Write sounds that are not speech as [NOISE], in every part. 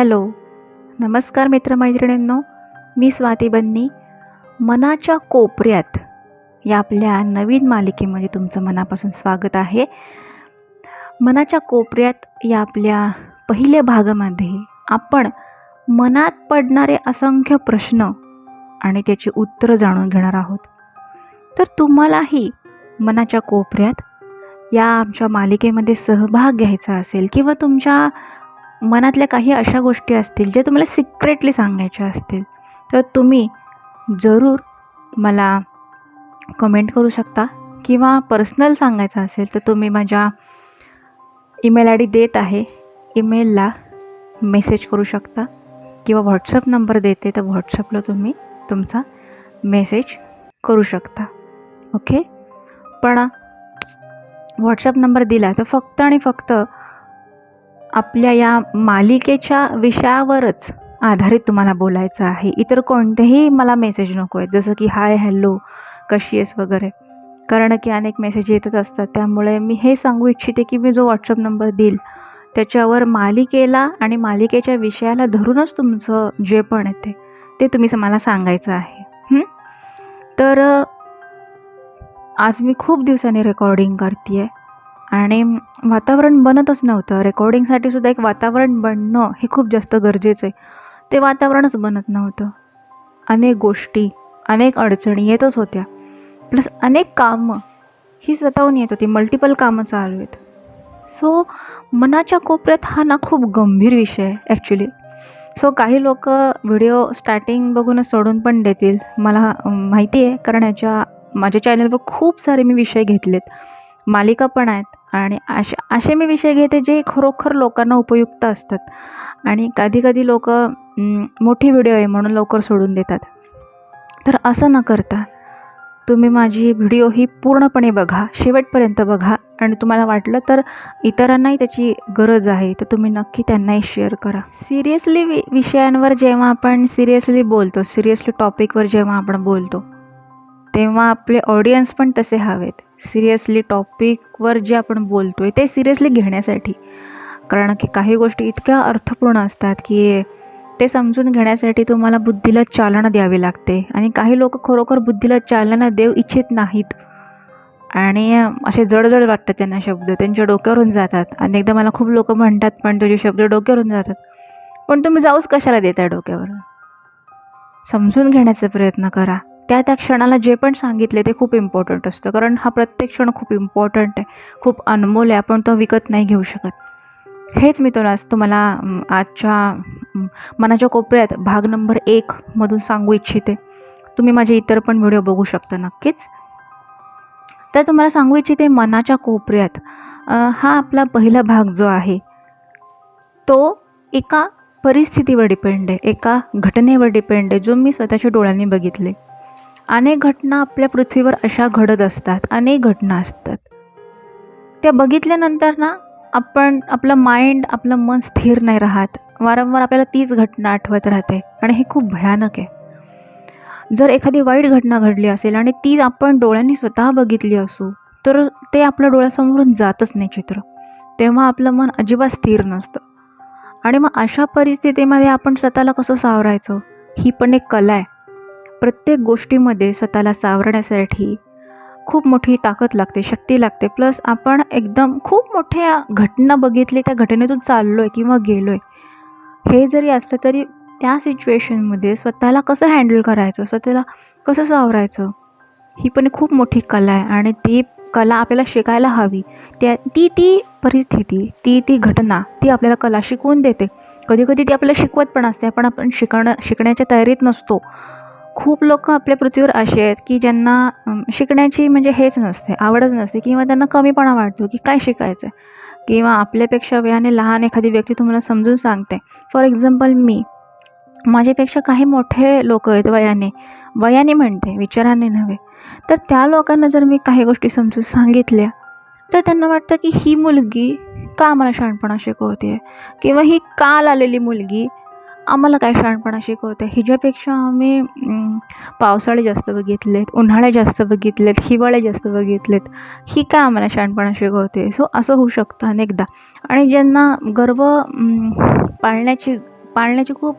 Hello. नमस्कार मित्रमैत्रिणींनो मी स्वाती बन्नी. मनाच्या कोपऱ्यात या आपल्या नवीन मालिकेमध्ये तुमचं मनापासून स्वागत आहे. मनाच्या कोपऱ्यात या आपल्या पहिल्या भागामध्ये आपण मनात पडणारे असंख्य प्रश्न आणि त्याची उत्तरं जाणून घेणार आहोत. तर तुम्हालाही मनाच्या कोपऱ्यात या आमच्या मालिकेमध्ये सहभाग घ्यायचा असेल किंवा तुमच्या मनातल्या काही अशा गोष्टी असतील ज्या तुम्हाला सिक्रेटली सांगायच्या असतील. तर तुम्ही जरूर मला कमेंट करू शकता किंवा पर्सनल सांगायचं असेल तर तुम्ही माझ्या ईमेल आय डी देत आहे. ईमेलला मेसेज करू शकता किंवा व्हॉट्सअप नंबर देते तर व्हॉट्सअपला तुम्ही तुमचा मेसेज करू शकता. ओके पण व्हॉट्सअप नंबर दिला तर फक्त आणि फक्त आपल्या या मालिकेच्या विषयावरच आधारित तुम्हाला बोलायचं आहे. इतर कोणतेही मला मेसेज नको आहेत. जसं की हाय हॅलो कशी आहेस? वगैरे. कारण की अनेक मेसेज येतच असतात. त्यामुळे मी हे सांगू इच्छिते की मी जो व्हॉट्सअप नंबर देईल त्याच्यावर मालिकेला आणि मालिकेच्या विषयाला धरूनच तुमचं जे पण येते ते तुम्ही मला सांगायचं आहे. तर आज मी खूप दिवसांनी रेकॉर्डिंग करते आहे आणि वातावरण बनतच नव्हतं. रेकॉर्डिंगसाठी सुद्धा एक वातावरण बनणं हे खूप जास्त गरजेचं आहे. ते वातावरणच बनत नव्हतं. अनेक गोष्टी अनेक अडचणी येतच होत्या. प्लस अनेक कामं ही स्वतःहून येत होती. मल्टिपल कामं चालू आहेत. सो मनाच्या कोपऱ्यात हा ना खूप गंभीर विषय आहे ॲक्च्युली सो काही लोक व्हिडिओ स्टार्टिंग बघूनच सोडून पण देतील. मला माहिती आहे. कारण याच्या माझ्या चॅनलवर खूप सारे मी विषय घेतलेत. मालिका पण आहेत. आणि असे असे मी विषय घेते जे खरोखर लोकांना उपयुक्त असतात. आणि कधी कधी लोक मोठी व्हिडिओ आहे म्हणून लवकर सोडून देतात. तर असं न करता तुम्ही माझी व्हिडिओ ही पूर्णपणे बघा शेवटपर्यंत बघा. आणि तुम्हाला वाटलं तर इतरांनाही त्याची गरज आहे तर तुम्ही नक्की त्यांनाही शेअर करा. सिरियसली वि विषयांवर जेव्हा आपण सिरियसली बोलतो सिरियसली टॉपिकवर जेव्हा आपण बोलतो तेव्हा आपले ऑडियन्स पण तसे हवेत. सिरियसली टॉपिकवर जे आपण बोलतो आहे ते सिरियसली घेण्यासाठी. कारण की काही गोष्टी इतक्या अर्थपूर्ण असतात की ते समजून घेण्यासाठी तुम्हाला बुद्धीला चालना द्यावी लागते. आणि काही लोक खरोखर बुद्धीला चालना देऊ इच्छित नाहीत. आणि असे जडजड वाटतात त्यांना शब्द. त्यांच्या डोक्यावरून जातात. आणि एकदा मला खूप लोक म्हणतात पण तुझे शब्द डोक्यावरून जातात. पण तुम्ही जाऊच कशाला देताय डोक्यावर समजून घेण्याचा प्रयत्न करा. त्या त्या क्षणाला जे पण सांगितले ते खूप इम्पॉर्टंट असतं. कारण हा प्रत्येक क्षण खूप इम्पॉर्टंट आहे. खूप अनमोल आहे. आपण तो विकत नाही घेऊ शकत. हेच मी तुला तुम्हाला आजच्या मनाच्या कोपऱ्यात भाग नंबर एकमधून सांगू इच्छिते. तुम्ही माझे इतर पण व्हिडिओ बघू शकता नक्कीच. तर तुम्हाला सांगू इच्छिते मनाच्या कोपऱ्यात हा आपला पहिला भाग जो आहे तो एका परिस्थितीवर डिपेंड आहे. एका घटनेवर डिपेंड आहे जो मी स्वतःच्या डोळ्यांनी बघितले अनेक घटना आपल्या पृथ्वीवर अशा घडत असतात. अनेक घटना असतात. त्या बघितल्यानंतर ना आपण आपलं माइंड आपलं मन स्थिर नाही राहत. वारंवार आपल्याला तीच घटना आठवत राहते. आणि हे खूप भयानक आहे. जर एखादी वाईट घटना घडली असेल आणि ती आपण डोळ्यांनी स्वतः बघितली असू तर ते आपल्या डोळ्यासमोरून जातच नाही चित्र. तेव्हा आपलं मन अजिबात स्थिर नसतं. आणि मग अशा परिस्थितीमध्ये आपण स्वतःला कसं सावरायचं? ही पण एक कला आहे. प्रत्येक गोष्टीमध्ये स्वतःला सावरण्यासाठी खूप मोठी ताकद लागते शक्ती लागते. प्लस आपण एकदम खूप मोठ्या घटना बघितली त्या घटनेतून चाललो आहे किंवा गेलो आहे हे जरी असलं तरी त्या सिच्युएशनमध्ये स्वतःला कसं हँडल करायचं स्वतःला कसं सावरायचं ही पण खूप मोठी कला आहे. आणि ती कला आपल्याला शिकायला हवी. त्या ती ती परिस्थिती ती ती घटना ती आपल्याला कला शिकवून देते. कधी कधी ती आपल्याला शिकवत पण असते. पण आपण शिकणं शिकण्याच्या तयारीत नसतो. खूप लोक आपल्या पृथ्वीवर असे आहेत की ज्यांना शिकण्याची म्हणजे हेच नसते आवडच नसते किंवा त्यांना कमीपणा वाटतो की काय शिकायचं आहे किंवा आपल्यापेक्षा वयाने लहान एखादी व्यक्ती तुम्हाला समजून सांगते. फॉर एक्झाम्पल मी. माझ्यापेक्षा काही मोठे लोक आहेत वयाने. वयाने म्हणते विचाराने नव्हे. तर त्या लोकांना जर मी काही गोष्टी समजून सांगितल्या तर त्यांना वाटतं की ही मुलगी का मला शहाणपणा शिकवते किंवा ही काल आलेली मुलगी आम्हाला काय शहाणपणा शिकवते हिच्यापेक्षा आम्ही पावसाळे जास्त बघितलेत उन्हाळे जास्त बघितलेत हिवाळे जास्त बघितलेत. ही काय आम्हाला शहाणपणा शिकवते? सो असं होऊ शकतं अनेकदा. आणि ज्यांना गर्व पाळण्याची पाळण्याची खूप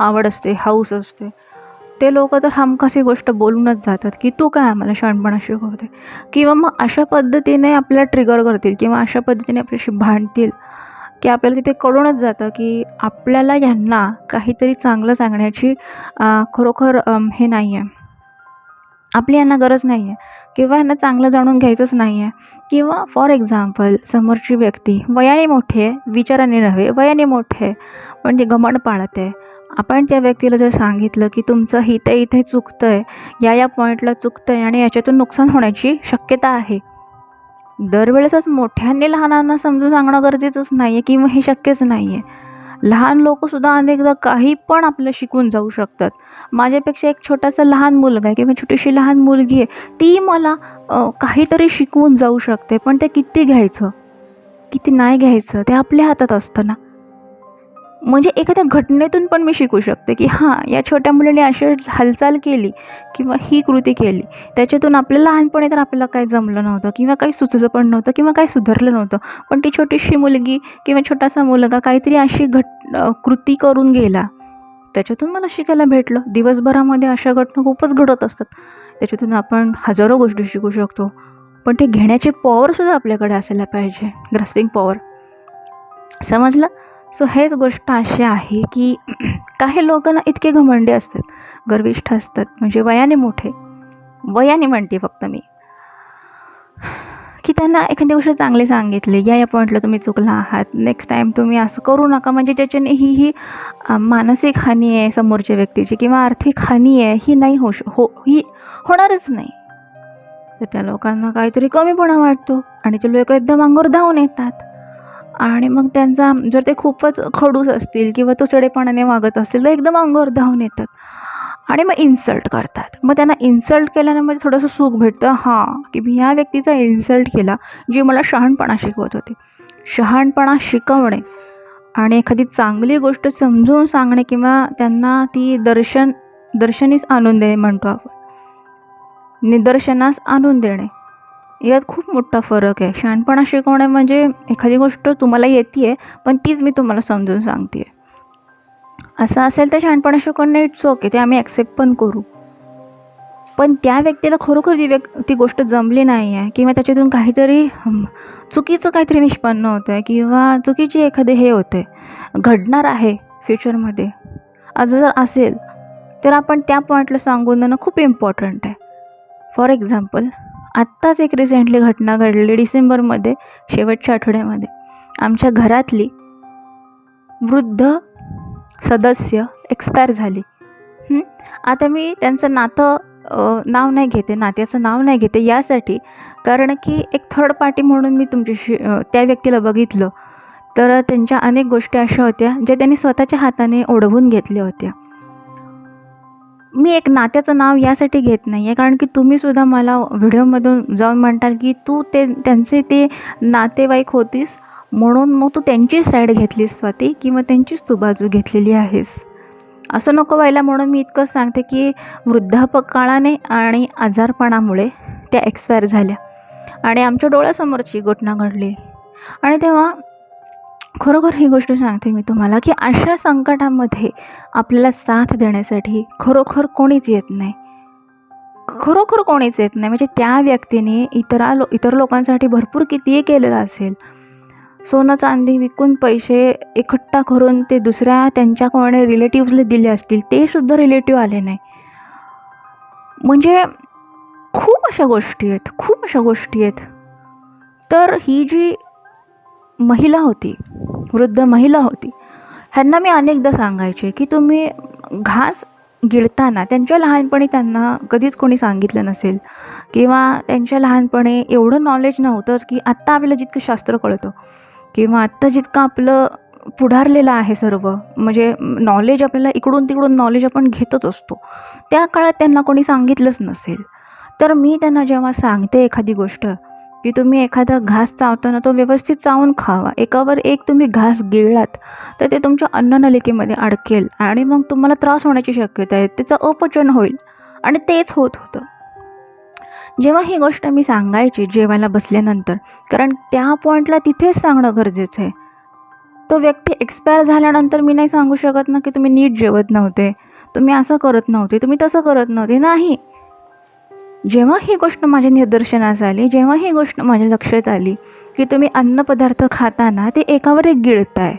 आवड असते हौस असते ते लोक तर हमखास ही गोष्ट बोलूनच जातात की तू काय आम्हाला शहाणपणा शिकवते? किंवा मग अशा पद्धतीने आपल्याला ट्रिगर करतील किंवा अशा पद्धतीने आपल्याशी भांडतील की आपल्याला तिथे कळूनच जातं की आपल्याला यांना काहीतरी चांगलं सांगण्याची खरोखर हे नाही आहे आपली यांना गरज नाही आहे किंवा यांना चांगलं जाणून घ्यायचंच नाही आहे किंवा फॉर एक्झाम्पल समोरची व्यक्ती वयाने मोठी आहे विचाराने नव्हे वयाने मोठे आहे पण ते घमंड पाळत. आहे आपण त्या व्यक्तीला जर सांगितलं की तुमचं इथे इथे चुकतं आहे या या पॉईंटला चुकतं आहे आणि याच्यातून नुकसान होण्याची शक्यता आहे दरवेळेसच मोठ्यांनी लहानांना समजून सांगणं गरजेचंच नाही आहे किंवा हे शक्यच नाही आहे लहान लोकंसुद्धा अनेकदा काही पण आपलं शिकून जाऊ शकतात. माझ्यापेक्षा एक छोटासा लहान मुलगा आहे किंवा छोटीशी लहान मुलगी आहे ती मला काहीतरी शिकवून जाऊ शकते पण ते किती घ्यायचं? किती नाही घ्यायचं? ते आपल्या हातात असतं ना. म्हणजे एखाद्या घटनेतून पण मी शिकू शकते की हां या छोट्या मुलीने अशी हालचाल केली किंवा ही कृती केली. त्याच्यातून आपल्याला लहानपणी तर आपल्याला काही जमलं नव्हतं किंवा काही सुचलं पण नव्हतं किंवा काही सुधारलं नव्हतं. पण ती छोटीशी मुलगी किंवा छोटासा मुलगा काहीतरी अशी घट कृती करून गेला. त्याच्यातून मला शिकायला भेटलं. दिवसभरामध्ये अशा घटना खूपच घडत असतात. त्याच्यातून आपण हजारो गोष्टी शिकू शकतो. पण ते घेण्याचे पॉवरसुद्धा आपल्याकडे असायला पाहिजे. ग्रास्पिंग पॉवर समजलं? सो हेच गोष्ट अशी आहे की [CLEARS THROAT] काही लोकांना इतके घमंडे असतात गर्विष्ठ असतात म्हणजे वयाने मोठे. वयाने म्हणते फक्त मी. की त्यांना एखादी गोष्ट चांगली सांगितली या या पॉईंटला तुम्ही चुकला आहात नेक्स्ट टाईम तुम्ही असं करू नका म्हणजे त्याच्याने ही ही मानसिक हानी आहे समोरच्या व्यक्तीची किंवा आर्थिक हानी आहे ही नाही होऊ हो ही होणारच नाही. तर त्या लोकांना काहीतरी कमीपणा वाटतो आणि ते लोक एकदम अंगोर धावून येतात. आणि मग त्यांचा जर ते खूपच खडूस असतील किंवा तो सडेपणाने वागत असतील तर एकदम अंगावर धावून येतात. आणि मग इन्सल्ट करतात. मग त्यांना इन्सल्ट केल्याने म्हणजे थोडंसं सुख भेटतं. हां की मी ह्या व्यक्तीचा इन्सल्ट केला जी मला शहाणपणा शिकवत होती. शहाणपणा शिकवणे आणि एखादी चांगली गोष्ट समजून सांगणे किंवा त्यांना ती दर्शन दर्शनीस आणून देणे म्हणतो आपण. निदर्शनास आणून देणे. यात खूप मोठा फरक आहे. शहाणपणा शिकवणे म्हणजे एखादी गोष्ट तुम्हाला येते आहे पण तीच मी तुम्हाला समजून सांगते आहे असं असेल तर शहाणपणा शिकवणे इट्स ओके ते आम्ही ॲक्सेप्ट पण करू. पण त्या व्यक्तीला खरोखर ती व्यक् ती गोष्ट जमली नाही आहे किंवा त्याच्यातून काहीतरी चुकीचं काहीतरी निष्पन्न होतं आहे किंवा चुकीची एखादे हे होते घडणार आहे फ्युचरमध्ये आज जर असेल तर आपण त्या पॉईंटला सांगून देणं खूप इम्पॉर्टंट आहे. फॉर एक्झाम्पल आत्ताच एक रिसेंटली घटना घडली डिसेंबरमध्ये शेवटच्या आठवड्यामध्ये. आमच्या घरातली वृद्ध सदस्य एक्सपायर झाली. आता मी त्यांचं नातं नाव नाही घेते नात्याचं नाव नाही घेते यासाठी कारण की एक थर्ड पार्टी म्हणून मी तुमच्याशी त्या व्यक्तीला बघितलं. तर त्यांच्या अनेक गोष्टी अशा होत्या ज्या त्यांनी स्वतःच्या हाताने ओढवून घेतल्या होत्या. मी एक नात्याचं नाव यासाठी घेत नाही आहे कारण की तुम्हीसुद्धा मला व्हिडिओमधून जाऊन म्हणताल की तू ते त्यांचे ते नातेवाईक होतीस म्हणून मग तू त्यांचीच साईड घेतलीस स्वाती किंवा त्यांचीच तू बाजू घेतलेली आहेस. असं नको व्हायला म्हणून मी इतकंच सांगते की वृद्धापकाळाने आणि आजारपणामुळे त्या एक्सपायर झाल्या. आणि आमच्या डोळ्यासमोरची घटना घडली. आणि तेव्हा खरोखर ही गोष्ट सांगते मी तुम्हाला की अशा संकटामध्ये आपल्याला साथ देण्यासाठी खरोखर कोणीच येत नाही. खरोखर कोणीच येत नाही. म्हणजे त्या व्यक्तीने इतरा लो इतर लोकांसाठी भरपूर कितीही केलेलं असेल सोनं चांदी विकून पैसे इकट्ठा करून ते दुसऱ्या त्यांच्या कोणी रिलेटिव्हजला दिले असतील ते सुद्धा रिलेटिव्ह आले नाही. म्हणजे खूप अशा गोष्टी आहेत खूप अशा गोष्टी आहेत. तर ही जी महिला होती वृद्ध महिला होती. ह्यांना मी अनेकदा सांगायचे की तुम्ही घास गिळताना त्यांच्या लहानपणी त्यांना कधीच कोणी सांगितलं नसेल. किंवा त्यांच्या लहानपणी एवढं नॉलेज नव्हतंच की आत्ता आपल्याला जितकं शास्त्र कळतं. किंवा आत्ता जितकं आपलं पुढारलेलं आहे सर्व. म्हणजे नॉलेज आपल्याला इकडून तिकडून नॉलेज आपण घेतच असतो. त्या काळात त्यांना कोणी सांगितलंच नसेल. तर मी त्यांना जेव्हा सांगते एखादी गोष्ट की तुम्ही एखादा घास चावताना तो व्यवस्थित चावून खावा. एकावर एक तुम्ही घास गिळलात तर ते तुमच्या अन्ननलिकेमध्ये अडकेल आणि मग तुम्हाला त्रास होण्याची शक्यता आहे. त्याचं अपचन होईल आणि तेच होत होतं. जेव्हा ही गोष्ट मी सांगायची जेवायला बसल्यानंतर कारण त्या पॉईंटला तिथेच सांगणं गरजेचं आहे. तो व्यक्ती एक्सपायर झाल्यानंतर मी नाही सांगू शकत ना की तुम्ही नीट जेवत नव्हते. तुम्ही असं करत नव्हते. तुम्ही तसं करत नव्हते. नाही. जेव्हा ही गोष्ट माझ्या निदर्शनास आली जेव्हा ही गोष्ट माझ्या लक्षात आली की तुम्ही अन्नपदार्थ खाताना ते एकावर एक गिळताय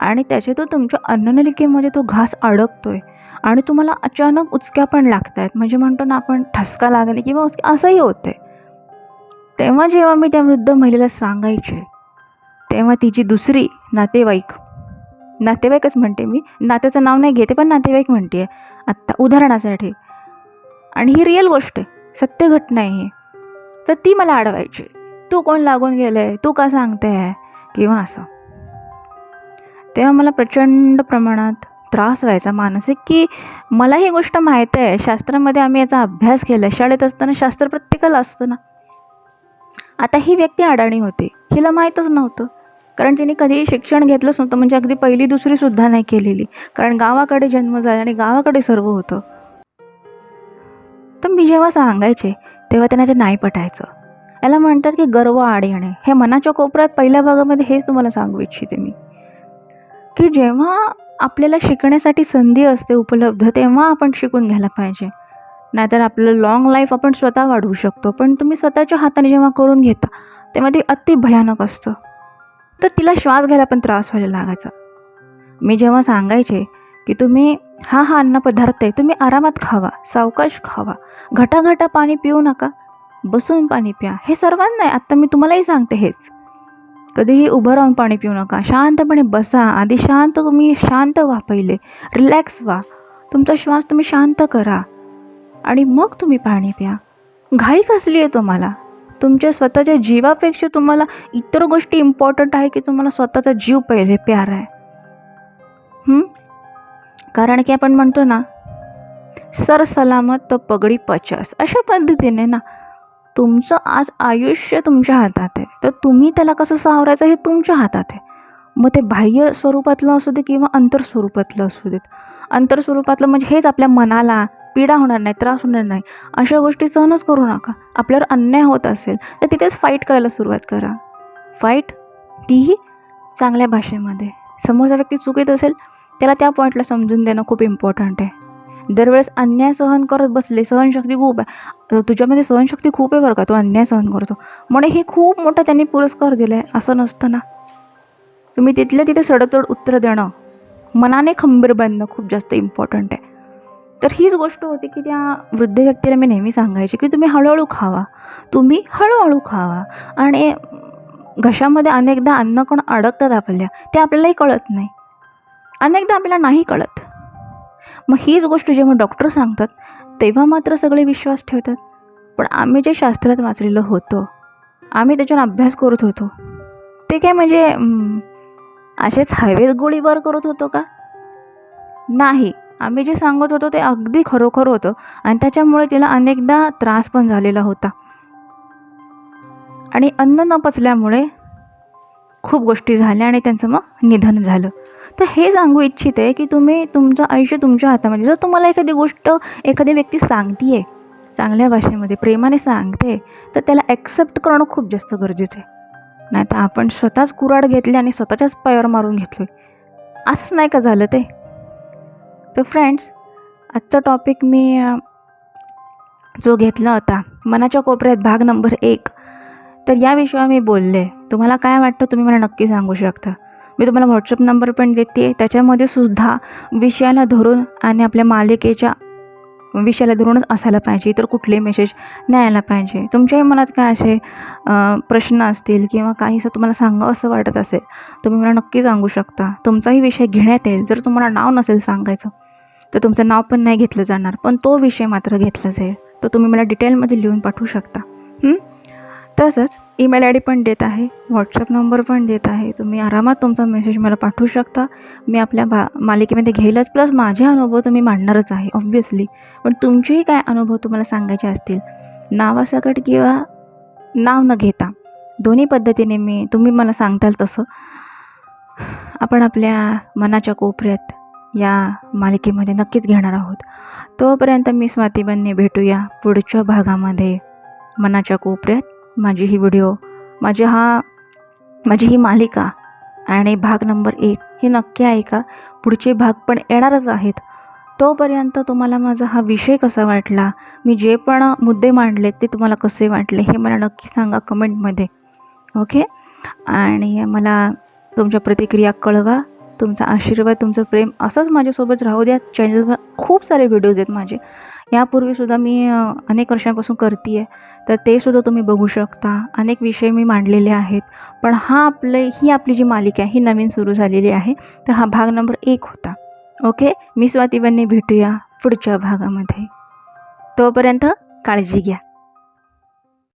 आणि त्याच्यातून तुमच्या अन्ननलिकेमध्ये तो घास अडकतोय आणि तुम्हाला अचानक उचक्या पण लागत आहेत म्हणजे म्हणतो ना आपण ठसका लागणे किंवा उचक्या असंही होते तेव्हा जेव्हा मी त्या वृद्ध महिलेला सांगायचे तेव्हा तिची दुसरी नातेवाईक नातेवाईकच म्हणते मी नात्याचं नाव नाही घेते पण नातेवाईक म्हणते आहे आत्ता उदाहरणासाठी. आणि ही रिअल गोष्ट आहे. सत्य घटना आहे. ही तर ती मला अडवायची तू कोण लागून गेलं आहे तू का सांगते आहे किंवा असं. तेव्हा मला प्रचंड प्रमाणात त्रास व्हायचा मानसिक की मला ही गोष्ट माहीत आहे. शास्त्रामध्ये आम्ही याचा अभ्यास केला. आहे शाळेत असताना शास्त्र प्रत्येकाला असतं ना. आता ही व्यक्ती अडाणी होती. हिला माहीतच नव्हतं. कारण तिने कधीही शिक्षण घेतलंच नव्हतं. म्हणजे अगदी पहिली दुसरीसुद्धा नाही केलेली. कारण गावाकडे जन्म झाला आणि गावाकडे सर्व होतं. तर मी जेव्हा सांगायचे तेव्हा त्यांना ते नाही पटायचं. याला म्हणतात की गर्व आड येणे. हे मनाच्या कोपऱ्यात पहिल्या भागामध्ये हेच तुम्हाला सांगू इच्छिते मी. की जेव्हा आपल्याला शिकण्यासाठी संधी असते उपलब्ध तेव्हा आपण शिकून घ्यायला पाहिजे. नाहीतर आपलं लाँग लाईफ आपण स्वतः वाढवू शकतो. पण तुम्ही स्वतःच्या हाताने जेव्हा करून घेता तेव्हा ते अति भयानक असतं. तर तिला श्वास घ्यायला पण त्रास व्हायला लागायचा. मी जेव्हा सांगायचे की तुम्ही हा हा अन्नपदार्थ आहे तुम्ही आरामात खावा सावकाश खावा. घटाघटा पाणी पिऊ नका बसून पाणी प्या. हे सर्वांना आहे आत्ता मी तुम्हालाही सांगते हेच. कधीही उभं राहून पाणी पिऊ नका. शांतपणे बसा. आधी शांत तुम्ही शांत व्हा पहिले. रिलॅक्स व्हा. तुमचा श्वास तुम्ही शांत करा. आणि मग तुम्ही पाणी प्या. घाई कसली आहे तुम्हाला? तुमच्या स्वतःच्या जीवापेक्षा तुम्हाला इतर गोष्टी इम्पॉर्टंट आहे की तुम्हाला स्वतःचा जीव पहिले प्यार आहे? कारण की आपण म्हणतो ना सर सलामत तो पगडी पचास अशा पद्धतीने ना तुमचं आज आयुष्य तुमच्या हातात आहे. तर तुम्ही त्याला कसं सावरायचं हे तुमच्या हातात आहे. मग ते बाह्य स्वरूपातलं असू दे किंवा अंतर स्वरूपातलं असू देत. अंतर स्वरूपातलं म्हणजे हेच आपल्या मनाला पीडा होणार नाही त्रास होणार नाही. अशा गोष्टी सहनच करू नका. आपल्यावर अन्याय होत असेल तर तिथेच फाईट करायला सुरुवात करा. फाईट तीही चांगल्या भाषेमध्ये. समोरचा व्यक्ती चुकीत असेल त्याला त्या पॉईंटला समजून देणं खूप इम्पॉर्टंट आहे. दरवेळेस अन्याय सहन करत बसले सहनशक्ती खूप आहे. तुझ्यामध्ये सहनशक्ती खूप आहे बरं का तो अन्याय सहन करतो. म्हणे हे खूप मोठा त्यांनी पुरस्कार दिला आहे असं नसतं ना. तुम्ही तिथल्या तिथे सडतोड उत्तर देणं मनाने खंबीर बनणं खूप जास्त इम्पॉर्टंट आहे. तर हीच गोष्ट होती की त्या वृद्ध व्यक्तीला मी नेहमी सांगायची की तुम्ही हळूहळू खावा. तुम्ही हळूहळू खावा. आणि घशामध्ये अनेकदा अन्नकण अडकतात आपल्या. ते आपल्यालाही कळत नाही. अनेकदा आपल्याला नाही कळत. मग हीच गोष्ट जेव्हा डॉक्टर सांगतात तेव्हा मात्र सगळे विश्वास ठेवतात. पण आम्ही जे शास्त्रात वाचलेलं होतं आम्ही त्याच्यावर अभ्यास करत होतो. ते काय म्हणजे असेच हवेत गोळीबार करत होतो का? नाही. आम्ही जे सांगत होतो ते अगदी खरोखर होतं आणि त्याच्यामुळे तिला अनेकदा त्रास पण झालेला होता. आणि अन्न न पचल्यामुळे खूप गोष्टी झाल्या आणि त्यांचं मग निधन झालं. तर हे सांगू इच्छिते की तुम्ही तुमचं आयुष्य तुमच्या हातामध्ये. जर तुम्हाला एखादी गोष्ट एखादी व्यक्ती सांगते आहे चांगल्या भाषेमध्ये प्रेमाने सांगते तर त्याला ॲक्सेप्ट करणं खूप जास्त गरजेचं आहे. नाही तर आपण स्वतःच कुराड घेतली आणि स्वतःच्याच पायावर मारून घेतलो आहे असंच नाही का झालं ते? तर फ्रेंड्स आजचा टॉपिक मी जो घेतला होता मनाच्या कोपऱ्यात भाग नंबर एक तर या विषयावर मी बोलले. तुम्हाला काय वाटतं? तुम्ही मला नक्की सांगू शकता. मी तुम्हाला व्हॉट्सअप नंबर पण देते. त्याच्यामध्ये सुद्धा विषयाला धरून आणि आपल्या मालिकेच्या विषयाला धरूनच असायला पाहिजे. इतर कुठलेही मेसेज नाही यायला पाहिजे. तुमच्याही मनात काय असे प्रश्न असतील किंवा काही असं तुम्हाला सांगावं असं वाटत असेल तुम्ही मला नक्की सांगू शकता. तुमचाही विषय घेण्यात येईल. जर तुम्हाला नाव नसेल सांगायचं तर तुमचं नाव पण नाही घेतलं जाणार. पण तो विषय मात्र घेतला जाईल. तो तुम्ही मला डिटेलमध्ये लिहून पाठवू शकता. तसंच ईमेल आय डी पण देत आहे व्हॉट्सअप नंबर पण देत आहे. तुम्ही आरामात तुमचा मेसेज मला पाठवू शकता. मी आपल्या भा मालिकेमध्ये घेईलच प्लस माझे अनुभव तुम्ही मांडणारच आहे ऑब्व्हियसली पण तुमचेही काय अनुभव तुम्हाला सांगायचे असतील? नावासकट किंवा नाव न घेता दोन्ही पद्धतीने मी तुम्ही मला सांगताल तसं. आपण आपल्या मनाच्या कोपऱ्यात या मालिकेमध्ये नक्कीच घेणार आहोत. तोपर्यंत मी स्वातीबांनी भेटूया पुढच्या भागामध्ये मनाच्या कोपऱ्यात. माझी ही व्हिडिओ माझी हा माझी ही मालिका आणि भाग नंबर एक हे नक्की ऐका पुढचे भाग पण येणारच आहेत. तोपर्यंत तुम्हाला माझा हा विषय कसा वाटला? मी जे पण मुद्दे मांडले ते तुम्हाला कसे वाटले हे मला नक्की सांगा कमेंटमध्ये ओके आणि मला तुमच्या प्रतिक्रिया कळवा तुमचा आशीर्वाद तुमचं प्रेम असंच माझ्यासोबत राहू द्या. चॅनलवर खूप सारे व्हिडिओज आहेत माझे. यापूर्वीसुद्धा मी अनेक वर्षांपासून करते आहे तर तेसुद्धा तुम्ही बघू शकता. अनेक विषय मी मांडलेले आहेत. पण हा आपले ही आपली जी मालिका आहे ही नवीन सुरू झालेली आहे. तर हा भाग नंबर एक होता. ओके? मी स्वातीबांनी भेटूया पुढच्या भागामध्ये. तोपर्यंत काळजी घ्या.